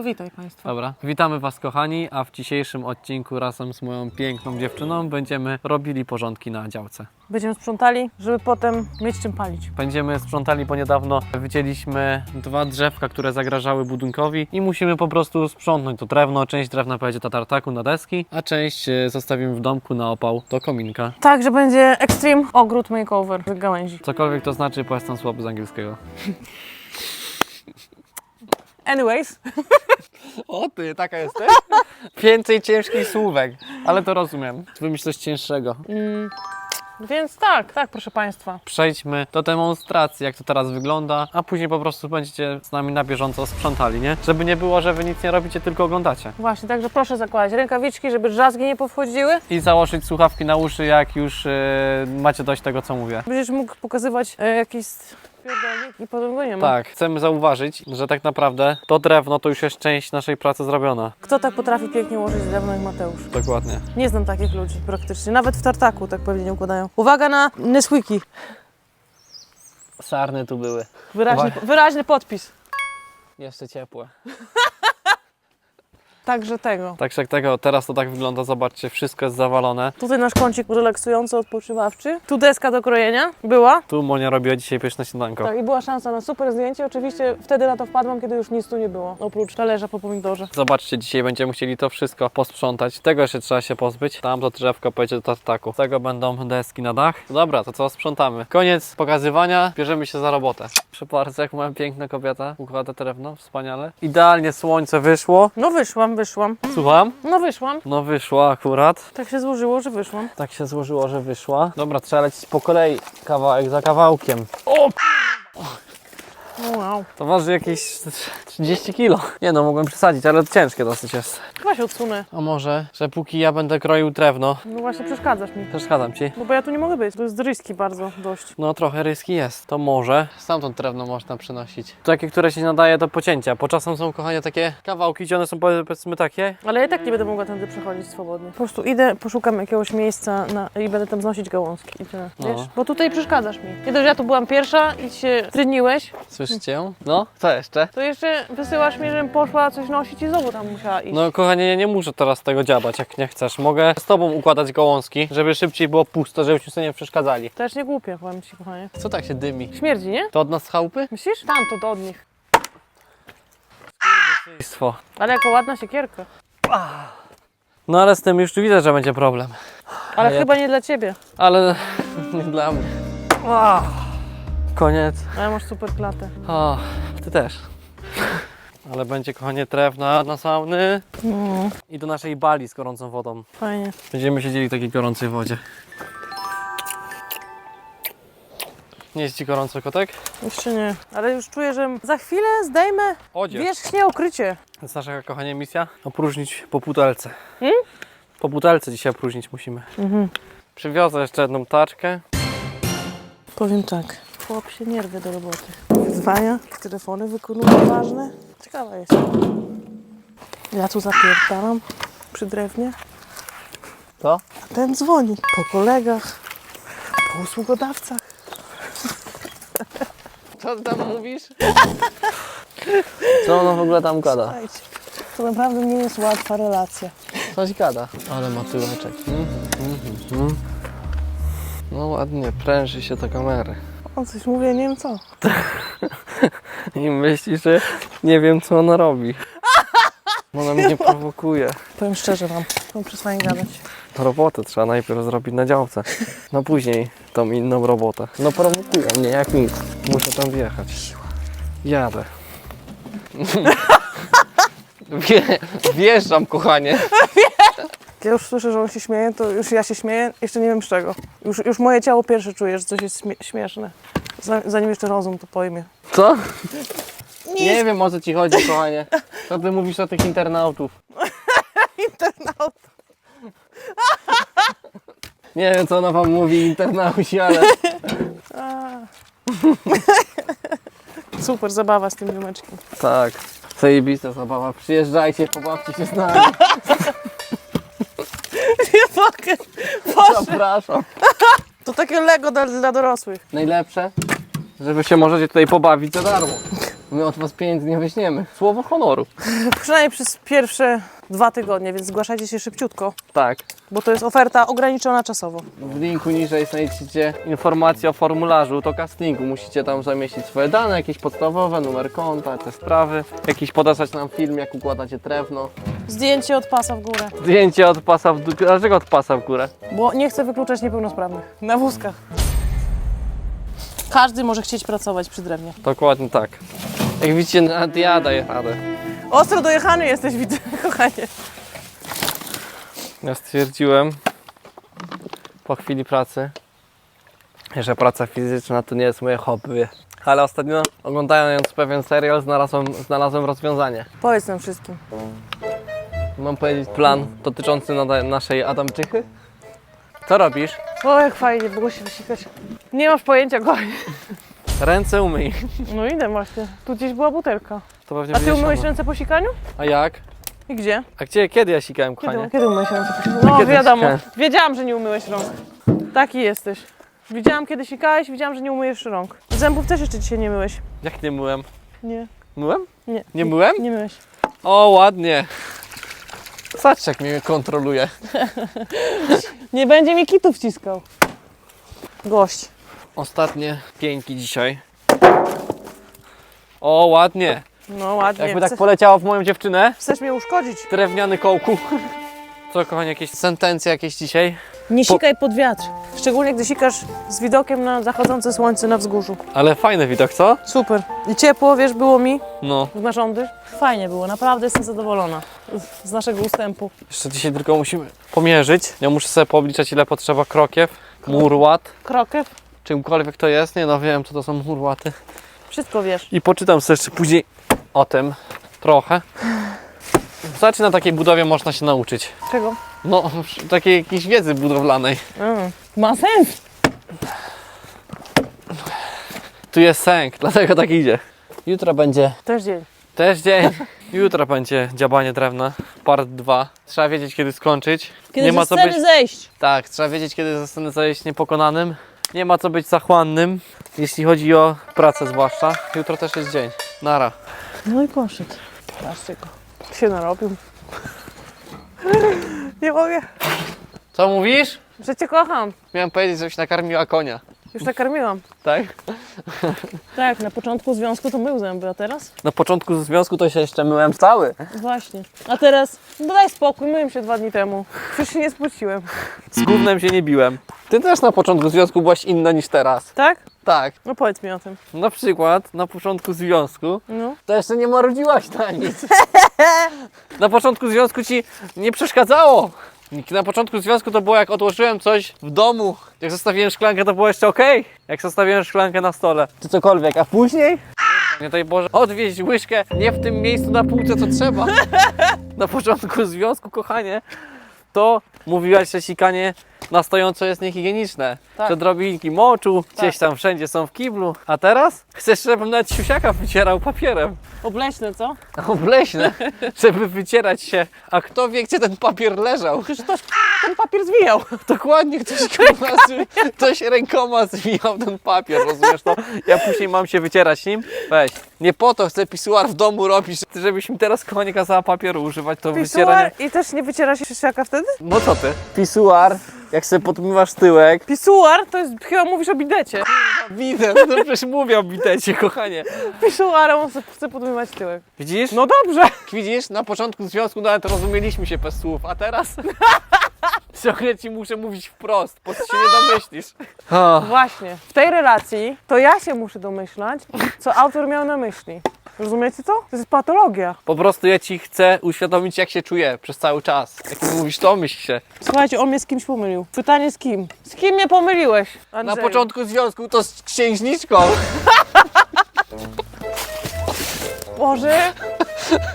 Powitaj Państwa. Dobra, witamy Was kochani, a w dzisiejszym odcinku razem z moją piękną dziewczyną będziemy robili porządki na działce. Będziemy sprzątali, żeby potem mieć czym palić. Będziemy sprzątali, bo niedawno wycięliśmy dwa drzewka, które zagrażały budynkowi i musimy po prostu sprzątnąć to drewno. Część drewna pojedzie do tartaku na deski, a część e, zostawimy w domku na opał do kominka. Tak, że będzie Extreme Ogród Makeover z gałęzi. Cokolwiek to znaczy, bo jestem słaby z angielskiego. Anyways, O ty, taka jesteś? Więcej ciężkich słówek, ale to rozumiem. Wymyśl coś cięższego. mm, więc tak, tak proszę Państwa. Przejdźmy do demonstracji, jak to teraz wygląda, a później po prostu będziecie z nami na bieżąco sprzątali, nie? Żeby nie było, że wy nic nie robicie, tylko oglądacie. Właśnie, także proszę zakładać rękawiczki, żeby drzazgi nie powchodziły. I założyć słuchawki na uszy, jak już e, macie dość tego, co mówię. Będziesz mógł pokazywać e, jakiś pierdolnik i nie ma. Tak, chcemy zauważyć, że tak naprawdę to drewno to już jest część naszej pracy zrobiona. Kto tak potrafi pięknie ułożyć drewno jak Mateusz? Dokładnie. Nie znam takich ludzi praktycznie. Nawet w tartaku tak pewnie nie układają. Uwaga na Nesquiki. Sarny tu były. Wyraźny, Uwaga. wyraźny podpis. Jeszcze ciepłe. Także tego. Także tego, teraz to tak wygląda, zobaczcie, wszystko jest zawalone. Tutaj nasz kącik relaksujący, odpoczywawczy. Tu deska do krojenia była. Tu Monia robiła dzisiaj pyszne śniadanko. Tak, i była szansa na super zdjęcie. Oczywiście wtedy na to wpadłam, kiedy już nic tu nie było. Oprócz talerza po pomidorze. Zobaczcie, dzisiaj będziemy chcieli to wszystko posprzątać. Tego jeszcze trzeba się pozbyć. Tam to drzewko pojedzie do tartaku. Z tego będą deski na dach. Dobra, to co sprzątamy? Koniec pokazywania, bierzemy się za robotę. Proszę bardzo, jak moja piękna kobieta układa drewno, wspaniale. Idealnie słońce wyszło. No wyszłam, wyszłam. Słucham? No wyszłam. No wyszła akurat. Tak się złożyło, że wyszłam. Tak się złożyło, że wyszła. Dobra, trzeba lecieć po kolei, kawałek za kawałkiem. O! Wow. To waży jakieś 30 kilo. Nie no, mogłem przesadzić, ale ciężkie dosyć jest. Chyba się odsunę. A może, że póki ja będę kroił drewno, No właśnie przeszkadzasz mi. przeszkadzam ci. No bo ja tu nie mogę być. To jest ryski bardzo dość. No trochę ryski jest. To może stamtąd drewno można przynosić. Takie, które się nadaje do pocięcia. Po czasem są, kochanie, takie kawałki, gdzie one są powiedzmy takie. Ale ja i tak nie będę mogła tędy przechodzić swobodnie. Po prostu idę, poszukam jakiegoś miejsca na, i będę tam znosić gałązki. I tyle. No. Wiesz? Bo tutaj przeszkadzasz mi. Nie dość, że ja tu byłam pierwsza i się tryniłeś, Słyszycie ją? No, co jeszcze? to jeszcze wysyłasz mnie, żebym poszła coś nosić i znowu tam musiała iść. No kochanie, ja nie muszę teraz tego dziabać, jak nie chcesz. Mogę z tobą układać gałązki, żeby szybciej było pusto, żebyśmy sobie nie przeszkadzali. Też nie głupie, powiem ci, kochanie. Co tak się dymi? Śmierdzi, nie? To od nas z chałupy? Myślisz? Tamto to od nich. Państwo. Ale jako ładna siekierka. No ale z tym już tu widzę, że będzie problem. Ale A ja- chyba nie dla ciebie. Ale nie dla mnie. Ah. Koniec. Ale masz super klatę. O, ty też. Ale będzie kochanie drewna na sauny No, i do naszej bali z gorącą wodą. fajnie. Będziemy siedzieli w takiej gorącej wodzie. Nie jest ci gorąco, kotek? Jeszcze nie. Ale już czuję, że za chwilę zdejmę Odzież. wierzchnie okrycie. To jest nasza, kochanie, misja. Opróżnić po butelce. Hmm? Po butelce dzisiaj opróżnić musimy. Mhm. Przywiozę jeszcze jedną taczkę. Powiem tak. Chłop się nie rwie do roboty. Wyzwania, telefony wykonuje ważne. Ciekawa jest. Ja tu zapierdalam przy drewnie. Co? A ten dzwoni po kolegach, po usługodawcach. Co ty tam mówisz? Co ona w ogóle tam gada? Słuchajcie, to naprawdę nie jest łatwa relacja. Coś gada. Ale ma tyłeczek. Mhm, mhm, mhm. No ładnie, pręży się do kamery. On coś mówi, ja nie wiem co. I myśli, że nie wiem, co ona robi. Ona mnie prowokuje. Powiem szczerze wam, powiem przestań gadać. Robotę trzeba najpierw zrobić na działce. No później tą inną robotę. No prowokują mnie jak nic. Muszę tam wjechać. Jadę. Wie, wjeżdżam, kochanie. Jak ja już słyszę, że on się śmieje, to już ja się śmieję, jeszcze nie wiem z czego. Już, już moje ciało pierwsze czuje, że coś jest śmie- śmieszne. Za- Zanim jeszcze rozum to pojmie. Co? Nie wiem o co ci chodzi, kochanie. Co ty mówisz o tych internautów? Internaut. Nie wiem co ona wam mówi, internauci, ale... Super zabawa z tym ziomeczkiem. Tak. Zajebista zabawa. Przyjeżdżajcie, pobawcie się z nami. Nie mogę. Boże, Zapraszam. to takie Lego dla, dla dorosłych. Najlepsze, że wy się możecie tutaj pobawić za darmo. My od was pieniędzy nie weźmiemy. Słowo honoru. Przynajmniej przez pierwsze dwa tygodnie, więc zgłaszajcie się szybciutko, Tak. bo to jest oferta ograniczona czasowo. W linku niżej znajdziecie informacje o formularzu do castingu. Musicie tam zamieścić swoje dane, jakieś podstawowe, numer konta, te sprawy. Jakiś podesłać nam film, jak układacie drewno. Zdjęcie od pasa w górę, Zdjęcie od pasa w dół. Dlaczego od pasa w górę? bo nie chcę wykluczać niepełnosprawnych. Na wózkach. Każdy może chcieć pracować przy drewnie. Dokładnie tak. Jak widzicie, nawet ja daję radę. Ostro dojechany jesteś, widzę, kochanie. Ja stwierdziłem po chwili pracy, że praca fizyczna to nie jest moje hobby. Ale ostatnio oglądając pewien serial znalazłem, znalazłem rozwiązanie. Powiedz nam wszystkim. Mam powiedzieć plan dotyczący nada- naszej Adamczychy? Co robisz? O, jak fajnie, było się wysikać. Nie masz pojęcia, kochanie. Ręce umyj. No idę właśnie. Tu gdzieś była butelka. To pewnie A ty umyłeś ręce po sikaniu? A jak? I gdzie? A gdzie, kiedy ja sikałem, Kiedy, kochanie? kiedy umyłeś ręce po sikaniu? No kiedy wiadomo. sikałem? Wiedziałam, że nie umyłeś rąk. Taki jesteś. Widziałam, kiedy sikałeś, widziałam, że nie umyjesz rąk. Zębów też jeszcze dzisiaj nie myłeś. Jak nie myłem? Nie. Myłem? Nie. Nie myłem? Nie myłeś. O, ładnie. Patrz jak mnie kontroluje. Nie będzie mi kitów wciskał. Gość. Ostatnie pieńki dzisiaj. O, ładnie. No ładnie. Jakby tak poleciało w moją dziewczynę. Chcesz mnie uszkodzić? Drewniany kołku. Co, kochanie, jakieś sentencje jakieś dzisiaj? Nie sikaj pod wiatr. Szczególnie gdy sikasz z widokiem na zachodzące słońce na wzgórzu. Ale fajny widok, co? Super. I ciepło, wiesz, było mi No. w narządy. Fajnie było, naprawdę jestem zadowolona z- naszego ustępu. Jeszcze dzisiaj tylko musimy pomierzyć. Ja muszę sobie poobliczać ile potrzeba krokiew, murłat, Krokew, czymkolwiek to jest. Nie no, wiem co to są murłaty. wszystko wiesz. I poczytam sobie jeszcze później o tym trochę. Znaczy na takiej budowie można się nauczyć. Czego? No, takiej jakiejś wiedzy budowlanej. Mm. Ma sens. Tu jest sęk, dlatego tak idzie. Jutro będzie Też dzień. też dzień. Jutro będzie dziabanie drewna, part 2. Trzeba wiedzieć kiedy skończyć. Kiedy Nie ma ze co sceny być. zejść. Tak, trzeba wiedzieć kiedy zostanę zajść niepokonanym. Nie ma co być zachłannym, jeśli chodzi o pracę zwłaszcza. Jutro też jest dzień. Nara. No i poszedł. Patrzcie go. Się narobił. Nie mogę. Co mówisz? Że cię kocham. Miałem powiedzieć, żebyś nakarmiła konia. Już nakarmiłam. Tak? Tak, na początku związku to mył zęby, a teraz? Na początku związku to się jeszcze myłem cały. Właśnie. A teraz? No daj spokój, myłem się dwa dni temu. Przecież się nie spociłem. Z gównem się nie biłem. Ty też na początku związku byłaś inna niż teraz. Tak? Tak. No powiedz mi o tym. Na przykład na początku związku No. to jeszcze nie marudziłaś na nic. Na początku związku ci nie przeszkadzało. Na początku związku to było jak odłożyłem coś w domu. Jak zostawiłem szklankę to było jeszcze ok. Jak zostawiłem szklankę na stole. Czy cokolwiek, a później? Nie daj Boże, odwieźć łyżkę nie w tym miejscu na półce co trzeba. Na początku związku, kochanie, to mówiłaś, że sikanie na stojąco jest niehigieniczne. Tak. Że drobinki moczu, gdzieś Tak. tam wszędzie są w kiblu. A teraz? Chcesz, żebym nawet siusiaka wycierał papierem. Obleśne, co? Obleśne, żeby wycierać się. A kto wie, gdzie ten papier leżał? Przecież ktoś ten papier zwijał. Dokładnie, ktoś, kurwa, zwi- ktoś rękoma zwijał ten papier, rozumiesz to? Ja później mam się wycierać nim? Weź. Nie po to chcę pisuar w domu robić, żebyś mi teraz kochanie kazała papieru używać, to wycieranie... Pisuar i też nie wyciera się szysiaka wtedy? No co ty? Pisuar, jak sobie podmywasz tyłek. Pisuar to jest, chyba mówisz o bidecie. Widzę, no przecież mówię o bitecie, kochanie. Pisuarem on se- chce podmywać tyłek. Widzisz? No dobrze. Widzisz, na początku związku nawet rozumieliśmy się bez słów, a teraz ciągle ci muszę mówić wprost, bo się nie domyślisz. Właśnie. W tej relacji to ja się muszę domyślać, co autor miał na myśli. Rozumiecie to? To jest patologia. po prostu ja ci chcę uświadomić, jak się czuję przez cały czas. Jak mi mówisz, to myśl się. Słuchajcie, on mnie z kimś pomylił. Pytanie z kim? Z kim mnie pomyliłeś? Na Andrzeju? początku związku to z księżniczką. Boże,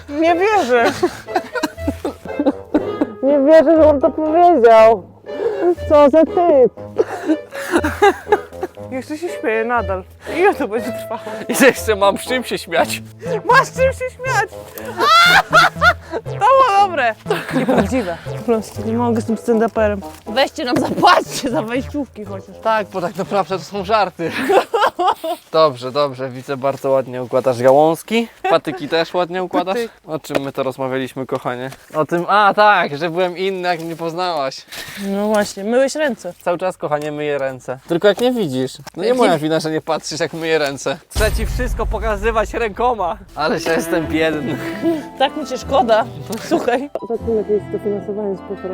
nie wierzę. Nie wierzę, że on to powiedział. Co za typ. Jeszcze się śmieję nadal. Ile to będzie trwało? I jeszcze mam z czym się śmiać. Masz czym się śmiać! To było dobre! Nieprawdziwe. Po prostu nie mogę z tym stand-uperem. Weźcie nam, zapłaćcie za wejściówki chociaż. Tak, bo tak naprawdę to są żarty. Dobrze, dobrze, widzę, bardzo ładnie układasz gałązki. Patyki też ładnie układasz. O czym my to rozmawialiśmy, kochanie? O tym, a tak, że byłem inny, jak mnie poznałaś. No właśnie, myłeś ręce. Cały czas, kochanie, myję ręce. Tylko jak nie widzisz. No nie moja wina, że nie patrzysz, jak myję ręce. Chcę ci wszystko pokazywać rękoma. Ale się jestem biedny. Tak mi cię szkoda. Słuchaj. Zacznijmy jakieś dofinansowanie z PFR.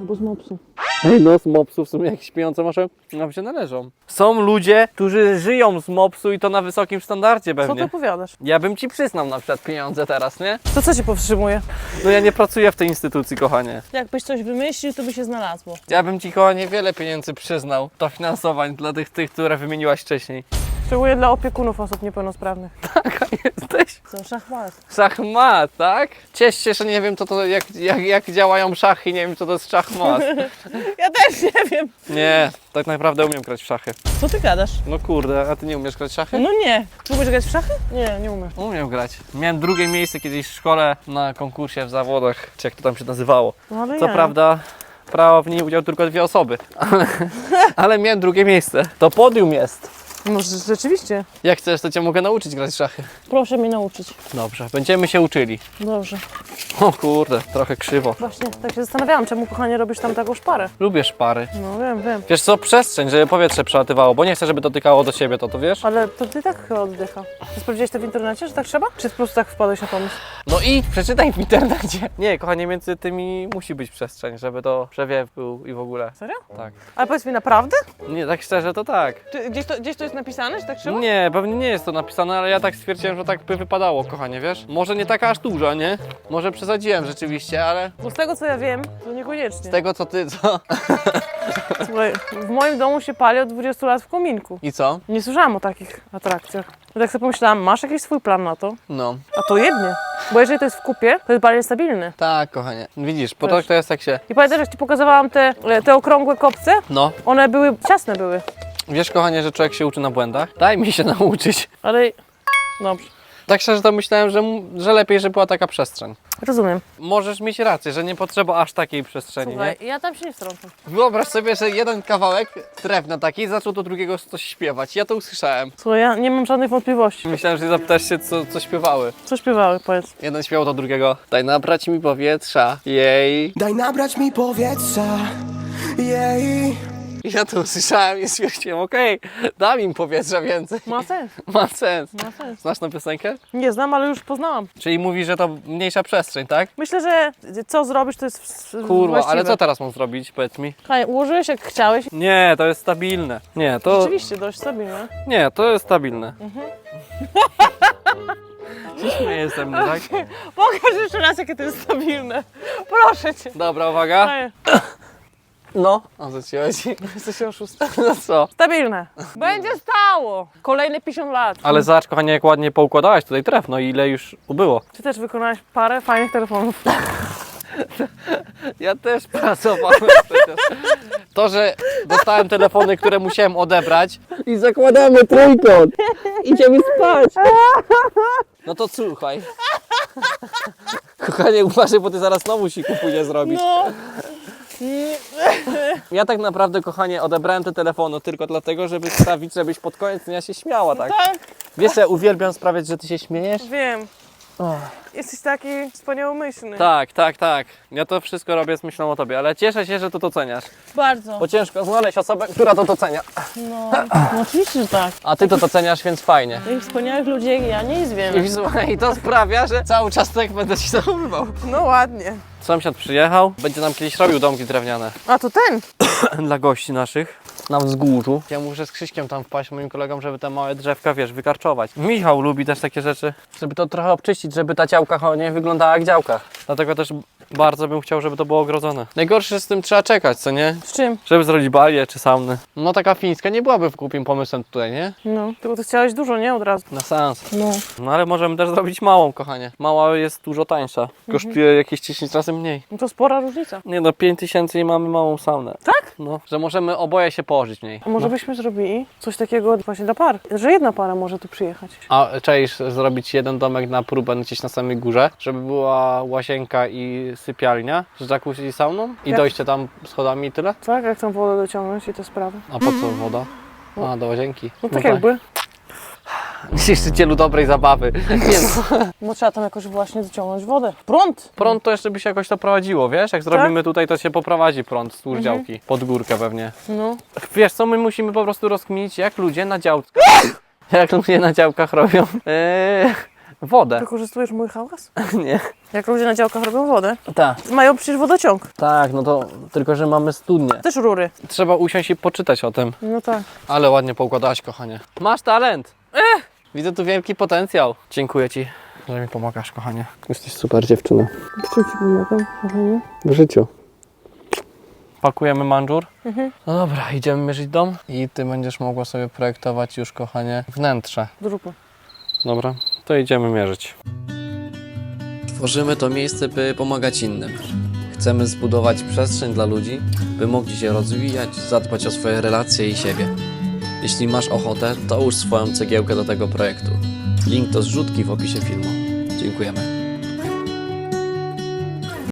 Albo z MOPS-u. No z mopsu w sumie jakieś pieniądze może nam się należą. Są ludzie, którzy żyją z mopsu i to na wysokim standardzie Co ty pewnie. opowiadasz? Ja bym ci przyznał na przykład pieniądze teraz, nie? To co cię powstrzymuje? No ja nie pracuję w tej instytucji, kochanie. Jakbyś coś wymyślił, to by się znalazło. Ja bym ci, kochanie, wiele pieniędzy przyznał do finansowań dla tych, tych które wymieniłaś wcześniej. Szczególnie dla opiekunów osób niepełnosprawnych. Taka jesteś. Co, szachmat. Szachmat, tak? Ciesz się, że nie wiem, co to, jak, jak, jak działają szachy, nie wiem, co to jest szachmat. Ja też nie wiem. Nie, tak naprawdę umiem grać w szachy. Co ty gadasz? No kurde, a ty nie umiesz grać w szachy? No nie. Czy umiesz grać w szachy? Nie, nie umiem. Umiem grać. Miałem drugie miejsce kiedyś w szkole na konkursie w zawodach, czy jak to tam się nazywało. No ale Co ja. prawda brało w niej udział tylko dwie osoby, ale, ale miałem drugie miejsce. To podium jest. No rze- rzeczywiście. Jak chcesz, to cię mogę nauczyć grać w szachy. Proszę mnie nauczyć. Dobrze, będziemy się uczyli. Dobrze. O kurde, trochę krzywo. Właśnie, tak się zastanawiałam, czemu kochanie robisz tam taką szparę. Lubię szpary. No wiem, wiem. Wiesz co, przestrzeń, żeby powietrze przelatywało, bo nie chcę, żeby dotykało do siebie, to to wiesz? Ale to ty tak chyba oddycha. Ty sprawdziłeś to w internecie, że tak trzeba? Czy po prostu tak wpadłeś na pomysł? No i przeczytaj w internecie. Nie, kochanie, między tymi musi być przestrzeń, żeby to przewiew był i w ogóle. Serio? Tak. Ale powiedz mi, naprawdę? Nie, tak szczerze to tak. Czy gdzieś, to, gdzieś to jest napisane, że tak trzeba? Nie, pewnie nie jest to napisane, ale ja tak stwierdziłem, że tak by wypadało, kochanie, wiesz? Może nie taka aż duża, nie? Może przesadziłem rzeczywiście, ale Bo z tego co ja wiem, to niekoniecznie. z tego co ty, co? Słuchaj, w moim domu się pali od 20 lat w kominku. I co? Nie słyszałam o takich atrakcjach. I tak sobie pomyślałam, masz jakiś swój plan na to? No. A to jednie. Bo jeżeli to jest w kupie, to jest bardziej stabilny. Tak, kochanie. Widzisz, po tak to jest jak się... I pamiętasz, jak ci pokazywałam te, te okrągłe kopce? No. One były, ciasne były. Wiesz, kochanie, że człowiek się uczy na błędach? Daj mi się nauczyć. Ale... Dobrze, Tak szczerze to myślałem, że, że lepiej, żeby była taka przestrzeń. rozumiem. Możesz mieć rację, że nie potrzeba aż takiej przestrzeni, Słuchaj, nie? ja tam się nie wtrącam. Wyobraź sobie, że jeden kawałek drewna taki zaczął do drugiego coś śpiewać. Ja to usłyszałem. Słuchaj, ja nie mam żadnych wątpliwości. Myślałem, że zapytasz się, co, co śpiewały. Co śpiewały, powiedz? Jeden śpiewał do drugiego. Daj nabrać mi powietrza. Jej. Daj nabrać mi powietrza, jej. Ja to usłyszałem i stwierdziłem, okej, dam im powietrza więcej. Ma sens, Ma sens. ma sens. Znasz tę piosenkę? Nie znam, ale już poznałam. Czyli mówi, że to mniejsza przestrzeń, tak? Myślę, że co zrobisz, to jest w- w- Kurwa, właściwe. ale co teraz mam zrobić? Powiedz mi. Ułożyłeś jak chciałeś. Nie, to jest stabilne. Nie, to... Rzeczywiście, dość stabilne. Nie, to jest stabilne. Mhm. Się śmieje ze mnie, tak? Pokaż jeszcze raz, jakie to jest stabilne. Proszę cię. Dobra, uwaga. No. O co ci chodzi? Jesteś. No co? Stabilne. Będzie stało. Kolejne 50 lat. Ale zobacz, kochanie, jak ładnie poukładałaś tutaj drewno i ile już ubyło. Ty też wykonałeś parę fajnych telefonów. Ja też pracowałem przecież. To, że dostałem telefony, które musiałem odebrać i zakładamy trójkąt. Idziemy spać. No to słuchaj. Kochanie, uważaj, bo ty zaraz znowu siku pójdzie zrobić. No. Ja tak naprawdę, kochanie, odebrałem te telefony tylko dlatego, żeby sprawić, żebyś pod koniec dnia się śmiała, tak? Tak, Wiesz, ja uwielbiam sprawiać, że ty się śmiejesz? wiem. Jesteś taki wspaniałomyślny. Tak, tak, tak. Ja to wszystko robię z myślą o tobie, ale cieszę się, że to doceniasz. Bardzo. Bo ciężko znaleźć osobę, która to docenia. No, no oczywiście, że tak. A ty to doceniasz, więc fajnie. Tych wspaniałych ludzi jak ja nie I, słuchaj, i to sprawia, że cały czas tak będę ci zachowywał. No ładnie. Sąsiad przyjechał, będzie nam kiedyś robił domki drewniane A to ten? dla gości naszych na wzgórzu. Ja muszę z Krzyśkiem tam wpaść, moim kolegom, żeby te małe drzewka, wiesz, wykarczować. Michał lubi też takie rzeczy, żeby to trochę obczyścić, żeby ta działka nie wyglądała jak działka. Dlatego też bardzo bym chciał, żeby to było ogrodzone. Najgorsze że z tym trzeba czekać, co nie? Z czym? Żeby zrobić balię czy sauny. No taka fińska nie byłaby głupim pomysłem tutaj, nie? No. Tylko ty chciałeś dużo, nie? Od razu. Na sens. No. No ale możemy też zrobić małą, kochanie. Mała jest dużo tańsza. Kosztuje jakieś 10 razy mniej. No to spora różnica. Nie no, 5 tysięcy i mamy małą saunę. Tak? No, że możemy oboje się położyć w niej. A może byśmy zrobili coś takiego właśnie dla par, że jedna para może tu przyjechać. A czaisz zrobić jeden domek na próbę gdzieś na samej górze, żeby była łazienka i sypialnia z jacuzzi i sauną i Jak? dojście tam schodami i tyle? Tak? Jak tą wodę dociągnąć i te sprawy. A po co woda? A, do łazienki. No tak jakby. Niszczycielu dobrej zabawy. No. No trzeba tam jakoś właśnie dociągnąć wodę. Prąd! Prąd to jeszcze by się jakoś to prowadziło, wiesz? Jak zrobimy tutaj, to się poprowadzi prąd wzdłuż działki. Pod górkę pewnie. No. Wiesz co, my musimy po prostu rozkminić, jak ludzie na działkach... jak ludzie na działkach robią eee, wodę. Wykorzystujesz mój hałas? Nie. Jak ludzie na działkach robią wodę. Tak. Mają przecież wodociąg. Tak, no to tylko, że mamy studnię. Też rury. Trzeba usiąść i poczytać o tym. No tak. Ale ładnie poukładałaś, kochanie. Masz talent! Ech! Widzę tu wielki potencjał. Dziękuję Ci, że mi pomagasz, kochanie. Jesteś super dziewczyna. W czym ci pomagam, kochanie? W życiu. Pakujemy manżur. No dobra, idziemy mierzyć dom i Ty będziesz mogła sobie projektować już, kochanie, wnętrze. Zróbmy. Dobra, to idziemy mierzyć. Tworzymy to miejsce, by pomagać innym. Chcemy zbudować przestrzeń dla ludzi, by mogli się rozwijać, zadbać o swoje relacje i siebie. Jeśli masz ochotę, to ułóż swoją cegiełkę do tego projektu. Link do zrzutki w opisie filmu. Dziękujemy.